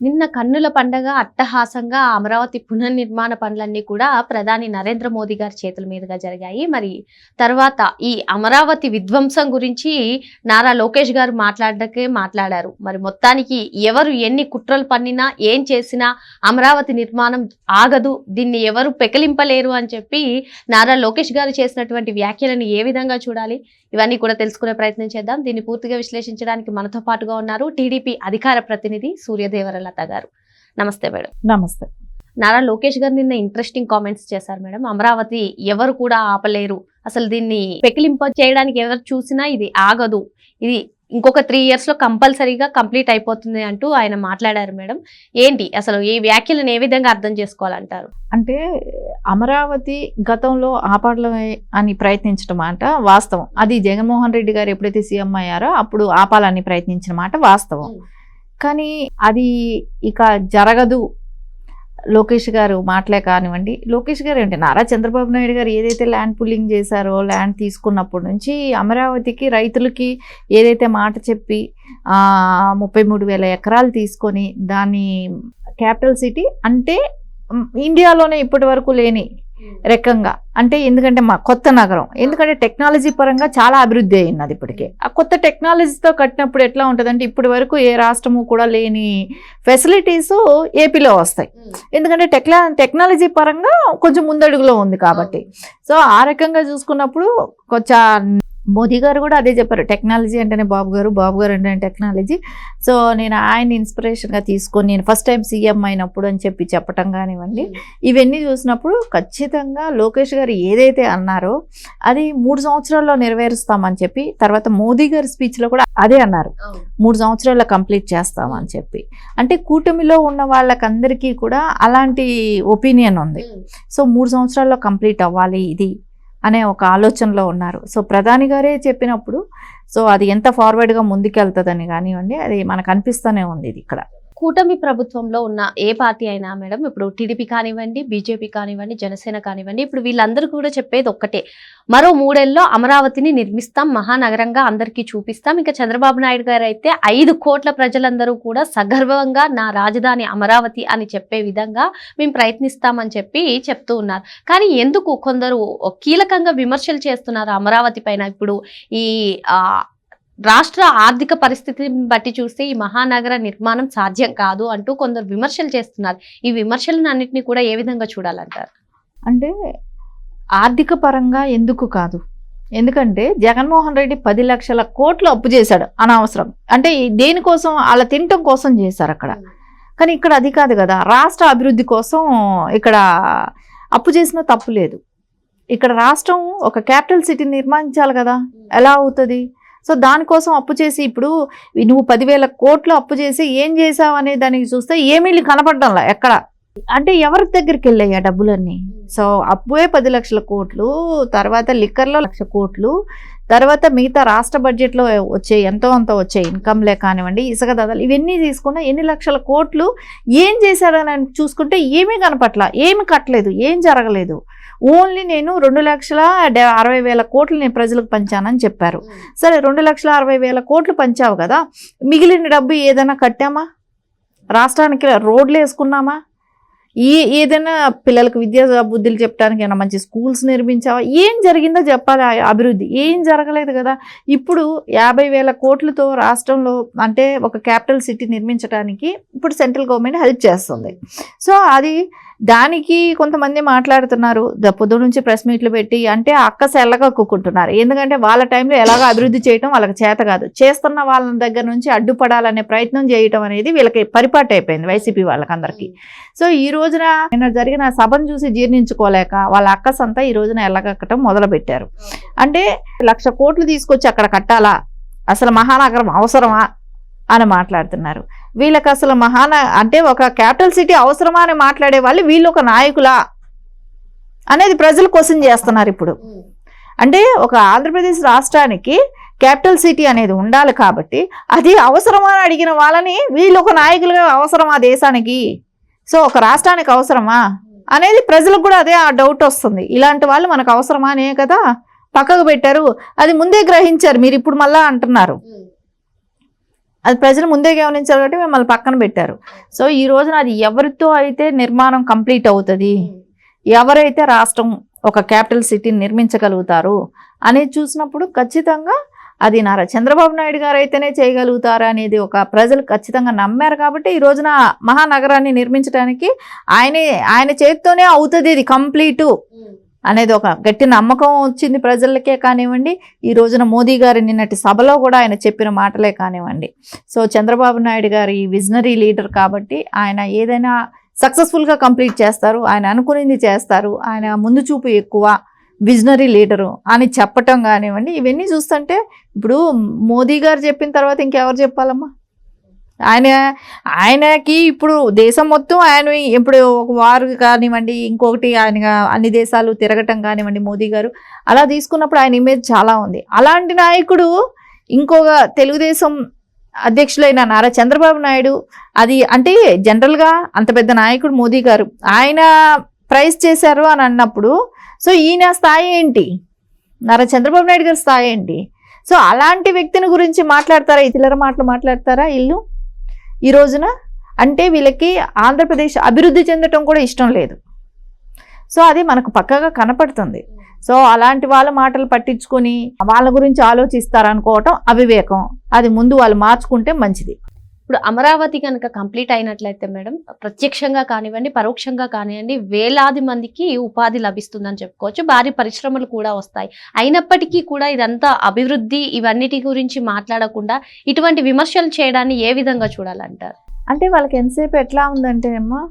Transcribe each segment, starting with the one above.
నిన్న కన్నుల పండగ అట్టహాసంగా అమరావతి పునర్నిర్మాణ పనులన్నీ కూడా ప్రధాని నరేంద్ర మోదీ గారి చేతుల మీదుగా జరిగాయి. మరి తర్వాత ఈ అమరావతి విధ్వంసం గురించి నారా లోకేష్ గారు మాట్లాడకే మాట్లాడారు. మరి మొత్తానికి ఎవరు ఎన్ని కుట్రలు పన్నినా ఏం చేసినా అమరావతి నిర్మాణం ఆగదు దీన్ని ఎవరు పెకలింపలేరు అని చెప్పి నారా లోకేష్ గారు చేసినటువంటి వ్యాఖ్యలను ఏ విధంగా చూడాలి? ఇవన్నీ కూడా తెలుసుకునే ప్రయత్నం చేద్దాం. దీన్ని పూర్తిగా విశ్లేషించడానికి మనతో పాటుగా ఉన్నారు టీడీపీ అధికార ప్రతినిధి సూర్యదేవరలత గారు. నమస్తే మేడం. నమస్తే. నారా లోకేష్ గారు నిన్న ఇంట్రెస్టింగ్ కామెంట్స్ చేశారు మేడం. అమరావతి ఎవరు కూడా ఆపలేరు. అసలు దీన్ని పెకిలింప చేయడానికి ఎవరు చూసినా ఇది ఆగదు. ఇది ఇంకొక త్రీ ఇయర్స్లో కంపల్సరీగా కంప్లీట్ అయిపోతుంది అంటూ ఆయన మాట్లాడారు మేడం. ఏంటి? అసలు ఈ వ్యాఖ్యలను ఏ విధంగా అర్థం చేసుకోవాలంటారు? అంటే అమరావతి గతంలో ఆపాడలమే అని ప్రయత్నించడం మాట వాస్తవం. అది జగన్మోహన్ రెడ్డి గారు ఎప్పుడైతే సీఎం అయ్యారో అప్పుడు ఆపాలని ప్రయత్నించిన మాట వాస్తవం. కానీ అది ఇక జరగదు. లోకేష్ గారు మాటలే కానివ్వండి. లోకేష్ గారు ఏంటి నారా చంద్రబాబు నాయుడు గారు ఏదైతే ల్యాండ్ పుల్లింగ్ చేశారో ల్యాండ్ తీసుకున్నప్పటి నుంచి అమరావతికి రైతులకి ఏదైతే మాట చెప్పి ముప్పై మూడు వేల ఎకరాలు తీసుకొని దాన్ని క్యాపిటల్ సిటీ అంటే ఇండియాలోనే ఇప్పటి వరకు లేని రకంగా. అంటే ఎందుకంటే మా కొత్త నగరం. ఎందుకంటే టెక్నాలజీ పరంగా చాలా అభివృద్ధి అయింది ఇప్పటికే. ఆ కొత్త టెక్నాలజీతో కట్టినప్పుడు ఎట్లా ఉంటుందంటే ఇప్పటి వరకు ఏ రాష్ట్రము కూడా లేని ఫెసిలిటీస్ ఏపీలో వస్తాయి. ఎందుకంటే టెక్నా టెక్నాలజీ పరంగా కొంచెం ముందడుగులో ఉంది కాబట్టి. సో ఆ రకంగా చూసుకున్నప్పుడు కొంచెం మోదీ గారు కూడా అదే చెప్పారు. టెక్నాలజీ అంటేనే బాబు గారు బాబు గారు అంటేనే టెక్నాలజీ. సో నేను ఆయన ఇన్స్పిరేషన్గా తీసుకొని నేను ఫస్ట్ టైం సీఎం అయినప్పుడు అని చెప్పి చెప్పటం కానివ్వండి ఇవన్నీ చూసినప్పుడు ఖచ్చితంగా లోకేష్ గారు ఏదైతే అన్నారో అది మూడు సంవత్సరాల్లో నెరవేరుస్తామని చెప్పి తర్వాత మోదీ గారి స్పీచ్లో కూడా అదే అన్నారు. మూడు సంవత్సరాల్లో కంప్లీట్ చేస్తామని చెప్పి. అంటే కూటమిలో ఉన్న వాళ్ళకందరికీ కూడా అలాంటి ఒపీనియన్ ఉంది. సో మూడు సంవత్సరాల్లో కంప్లీట్ అవ్వాలి ఇది. అనే ఒక ఆలోచనలో ఉన్నారు. సో ప్రధాని గారే చెప్పినప్పుడు సో అది ఎంత ఫార్వర్డ్గా ముందుకెళ్తుందని కానివ్వండి అది మనకు అనిపిస్తూనే ఉంది ఇది ఇక్కడ. కూటమి ప్రభుత్వంలో ఉన్న ఏ పార్టీ అయినా మేడం ఇప్పుడు టీడీపీ కానివ్వండి బీజేపీ కానివ్వండి జనసేన కానివ్వండి ఇప్పుడు వీళ్ళందరూ కూడా చెప్పేది ఒక్కటే. మరో మూడేళ్ళలో అమరావతిని నిర్మిస్తాం మహానగరంగా అందరికీ చూపిస్తాం. ఇంకా చంద్రబాబు నాయుడు గారు అయితే ఐదు కోట్ల ప్రజలందరూ కూడా సగర్వంగా నా రాజధాని అమరావతి అని చెప్పే విధంగా మేము ప్రయత్నిస్తామని చెప్పి చెప్తూ ఉన్నారు. కానీ ఎందుకు కొందరు కీలకంగా విమర్శలు చేస్తున్నారు అమరావతి పైన? ఇప్పుడు ఈ రాష్ట్ర ఆర్థిక పరిస్థితిని బట్టి చూస్తే ఈ మహానగర నిర్మాణం సాధ్యం కాదు అంటూ కొందరు విమర్శలు చేస్తున్నారు. ఈ విమర్శలను అన్నింటినీ కూడా ఏ విధంగా చూడాలంటారు? అంటే ఆర్థిక పరంగా ఎందుకు కాదు? ఎందుకంటే జగన్మోహన్ రెడ్డి పది లక్షల కోట్లు అప్పు చేశాడు అనవసరం. అంటే దేనికోసం వాళ్ళ తినటం కోసం చేశారు అక్కడ. కానీ ఇక్కడ అది కాదు కదా. రాష్ట్ర అభివృద్ధి కోసం ఇక్కడ అప్పు చేసిన తప్పు లేదు. ఇక్కడ రాష్ట్రం ఒక క్యాపిటల్ సిటీ నిర్మించాలి కదా. ఎలా అవుతుంది? సో దానికోసం అప్పు చేసి ఇప్పుడు నువ్వు పదివేల కోట్లు అప్పు చేసి ఏం చేసావు అనే దానికి చూస్తే ఏమీ కనపడడంలా ఎక్కడ? అంటే ఎవరి దగ్గరికి వెళ్ళాయి ఆ డబ్బులన్నీ సో అప్పుడే పది లక్షల కోట్లు తర్వాత లిక్కర్లో లక్ష కోట్లు తర్వాత మిగతా రాష్ట్ర బడ్జెట్లో వచ్చే ఎంతో అంత వచ్చే ఇన్కమ్లే కానివ్వండి ఇసుక దాదాలు ఇవన్నీ తీసుకున్న ఎన్ని లక్షల కోట్లు ఏం చేశాడని అని చూసుకుంటే ఏమీ కనపట్ల ఏమి కట్టలేదు ఏం జరగలేదు. ఓన్లీ నేను రెండు లక్షల అరవై వేల కోట్లు నేను ప్రజలకు పంచానని చెప్పారు. సరే రెండు లక్షల అరవై వేల కోట్లు పంచావు కదా మిగిలిన డబ్బు ఏదైనా కట్టామా? రాష్ట్రానికి రోడ్లు వేసుకున్నామా? ఈ ఏదైనా పిల్లలకు విద్యా బుద్ధులు చెప్పడానికి ఏమైనా మంచి స్కూల్స్ నిర్మించావా? ఏం జరిగిందో చెప్పాలి అభివృద్ధి. ఏం జరగలేదు కదా. ఇప్పుడు యాభై వేల కోట్లతో రాష్ట్రంలో అంటే ఒక క్యాపిటల్ సిటీ నిర్మించడానికి ఇప్పుడు సెంట్రల్ గవర్నమెంట్ హెల్ప్ చేస్తుంది. సో అది దానికి కొంతమంది మాట్లాడుతున్నారు. పొద్దు నుంచి ప్రెస్ మీట్లు పెట్టి అంటే అక్క సెల్లగా కుక్కుంటున్నారు. ఎందుకంటే వాళ్ళ టైంలో ఎలాగో అభివృద్ధి చేయటం వాళ్ళకి చేత కాదు. చేస్తున్న వాళ్ళ దగ్గర నుంచి అడ్డుపడాలనే ప్రయత్నం చేయటం అనేది వీళ్ళకి పరిపాటు అయిపోయింది వైసీపీ వాళ్ళకందరికీ. సో ఈ రోజున నిన్న జరిగిన సభను చూసి జీర్ణించుకోలేక వాళ్ళ అక్కస్ అంతా ఈ రోజున ఎల్లగక్కటం మొదలు పెట్టారు అంటే లక్ష కోట్లు తీసుకొచ్చి అక్కడ కట్టాలా? అసలు మహానగరం అవసరమా? అని మాట్లాడుతున్నారు. వీళ్ళకి అసలు మహాన అంటే ఒక క్యాపిటల్ సిటీ అవసరమా అని మాట్లాడే వాళ్ళు వీళ్ళు ఒక నాయకులా అనేది ప్రజలు క్వశ్చన్ చేస్తున్నారు ఇప్పుడు. అంటే ఒక ఆంధ్రప్రదేశ్ రాష్ట్రానికి క్యాపిటల్ సిటీ అనేది ఉండాలి కాబట్టి అది అవసరమా అని అడిగిన వాళ్ళని వీళ్ళు ఒక నాయకులుగా అవసరమా దేశానికి? సో ఒక రాష్ట్రానికి అవసరమా? అనేది ప్రజలకు కూడా అదే ఆ డౌట్ వస్తుంది. ఇలాంటి వాళ్ళు మనకు అవసరమా అనే కదా? పక్కకు పెట్టారు. అది ముందే గ్రహించారు. మీరు ఇప్పుడు మళ్ళా అంటున్నారు. అది ప్రజలు ముందే గమనించారు కాబట్టి మిమ్మల్ని పక్కన పెట్టారు. సో ఈ రోజున అది ఎవరితో అయితే నిర్మాణం కంప్లీట్ అవుతుంది ఎవరైతే రాష్ట్రం ఒక క్యాపిటల్ సిటీని నిర్మించగలుగుతారు అనేది చూసినప్పుడు ఖచ్చితంగా అది నారా చంద్రబాబు నాయుడు గారు అయితేనే చేయగలుగుతారు అనేది ఒక ప్రజలు ఖచ్చితంగా నమ్మారు కాబట్టి ఈ రోజున మహానగరాన్ని నిర్మించడానికి ఆయనే ఆయన చేతితోనే అవుతుంది ఇది కంప్లీటు. అనేది ఒక గట్టి నమ్మకం వచ్చింది ప్రజలకే కానివ్వండి. ఈ రోజున మోదీ గారి నిన్నటి సభలో కూడా ఆయన చెప్పిన మాటలే కానివ్వండి. సో చంద్రబాబు నాయుడు గారి విజనరీ లీడర్ కాబట్టి ఆయన ఏదైనా సక్సెస్ఫుల్గా కంప్లీట్ చేస్తారు. ఆయన అనుకునింది చేస్తారు. ఆయన ముందు చూపు ఎక్కువ విజనరీ లీడరు అని చెప్పటం కానివ్వండి. ఇవన్నీ చూస్తుంటే ఇప్పుడు మోదీ గారు చెప్పిన తర్వాత ఇంకెవరు చెప్పాలమ్మా? ఆయన ఆయనకి ఇప్పుడు దేశం మొత్తం ఆయన ఇప్పుడు ఒక వారు కానివ్వండి ఇంకొకటి ఆయన అన్ని దేశాలు తిరగటం కానివ్వండి మోదీ గారు అలా తీసుకున్నప్పుడు ఆయన ఇమేజ్ చాలా ఉంది. అలాంటి నాయకుడు ఇంకొక తెలుగుదేశం అధ్యక్షులైన నారా చంద్రబాబు నాయుడు అది అంటే జనరల్గా అంత పెద్ద నాయకుడు మోదీ గారు ఆయన ప్రైజ్ చేశారు అని అన్నప్పుడు సో ఈయన స్థాయి ఏంటి? నారా చంద్రబాబు నాయుడు గారి స్థాయి ఏంటి? సో అలాంటి వ్యక్తిని గురించి మాట్లాడతారా? ఈ మాటలు మాట్లాడతారా? ఇల్లు? ఈ రోజున అంటే వీళ్ళకి ఆంధ్రప్రదేశ్ అభివృద్ధి చెందటం కూడా ఇష్టం లేదు. సో అది మనకు పక్కగా కనపడుతుంది. సో అలాంటి వాళ్ళ మాటలు పట్టించుకొని వాళ్ళ గురించి ఆలోచిస్తారనుకోవటం అవివేకం. అది ముందు వాళ్ళు మార్చుకుంటే మంచిది. ఇప్పుడు అమరావతి కనుక కంప్లీట్ అయినట్లయితే మేడం ప్రత్యక్షంగా కానివ్వండి పరోక్షంగా కానివ్వండి వేలాది మందికి ఉపాధి లభిస్తుందని చెప్పుకోవచ్చు. భారీ పరిశ్రమలు కూడా వస్తాయి. అయినప్పటికీ కూడా ఇదంతా అభివృద్ధి ఇవన్నిటి గురించి మాట్లాడకుండా ఇటువంటి విమర్శలు చేయడాన్ని ఏ విధంగా చూడాలంటారు? అంటే వాళ్ళకి ఎంతసేపు ఎట్లా ఉందంటేనేమో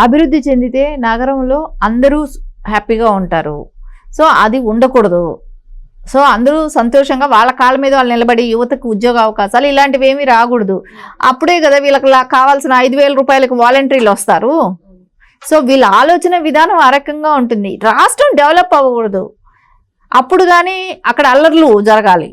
అభివృద్ధి చెందితే నగరంలో అందరూ హ్యాపీగా ఉంటారు. సో అది ఉండకూడదు. సో అందరూ సంతోషంగా వాళ్ళ కాళ్ళ మీద వాళ్ళు నిలబడి యువతకు ఉద్యోగ అవకాశాలు ఇలాంటివి ఏమీ రాకూడదు. అప్పుడే కదా వీళ్ళకి కావాల్సిన ఐదు వేల రూపాయలకు వాలంటీర్లు వస్తారు. సో వీళ్ళ ఆలోచన విధానం ఆ రకంగా ఉంటుంది. రాష్ట్రం డెవలప్ అవ్వకూడదు. అప్పుడు కానీ అక్కడ అల్లర్లు జరగాలి.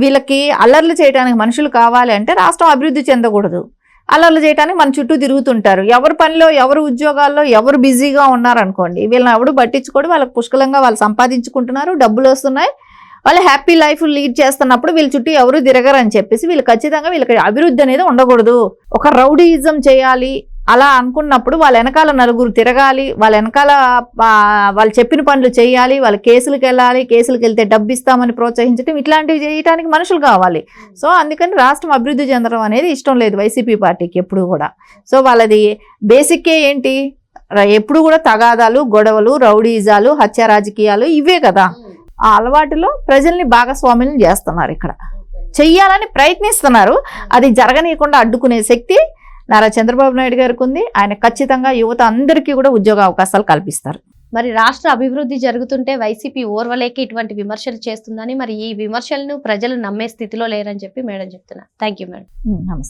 వీళ్ళకి అల్లర్లు చేయడానికి మనుషులు కావాలి అంటే రాష్ట్రం అభివృద్ధి చెందకూడదు. అల్లర్లు చేయడానికి మన చుట్టూ తిరుగుతుంటారు. ఎవరి పనిలో ఎవరు ఉద్యోగాల్లో ఎవరు బిజీగా ఉన్నారనుకోండి వీళ్ళని ఎవడు పట్టించుకోడు. వాళ్ళకి పుష్కలంగా వాళ్ళు సంపాదించుకుంటున్నారు డబ్బులు వస్తున్నాయి. వాళ్ళు హ్యాపీ లైఫ్ లీడ్ చేస్తున్నప్పుడు వీళ్ళ చుట్టూ ఎవరు తిరగరని చెప్పేసి వీళ్ళు ఖచ్చితంగా వీళ్ళకి అభివృద్ధి అనేది ఉండకూడదు. ఒక రౌడీయిజం చేయాలి అలా అనుకున్నప్పుడు వాళ్ళ వెనకాల నలుగురు తిరగాలి వాళ్ళ వెనకాల వాళ్ళు చెప్పిన పనులు చేయాలి వాళ్ళ కేసులకు వెళ్ళాలి కేసులకు వెళ్తే డబ్బు ఇస్తామని ప్రోత్సహించడం ఇట్లాంటివి చేయడానికి మనుషులు కావాలి. సో అందుకని రాష్ట్రం అభివృద్ధి చెందడం అనేది ఇష్టం లేదు వైసీపీ పార్టీకి ఎప్పుడు కూడా. సో వాళ్ళది బేసిక్కే ఏంటి? ఎప్పుడు కూడా తగాదాలు గొడవలు రౌడీజాలు హత్య రాజకీయాలు ఇవే కదా. ఆ అలవాటులో ప్రజల్ని భాగస్వాములను చేస్తున్నారు ఇక్కడ. చెయ్యాలని ప్రయత్నిస్తున్నారు. అది జరగనీయకుండా అడ్డుకునే శక్తి నారా చంద్రబాబు నాయుడు గారికి ఉంది. ఆయన ఖచ్చితంగా యువత అందరికీ కూడా ఉద్యోగ అవకాశాలు కల్పిస్తారు. మరి రాష్ట్ర అభివృద్ధి జరుగుతుంటే వైసీపీ ఓర్వలేక ఇటువంటి విమర్శలు చేస్తుందని మరి ఈ విమర్శలను ప్రజలు నమ్మే స్థితిలో లేరని చెప్పి మేడం చెప్తున్నారు. Thank you madam. నమస్తే.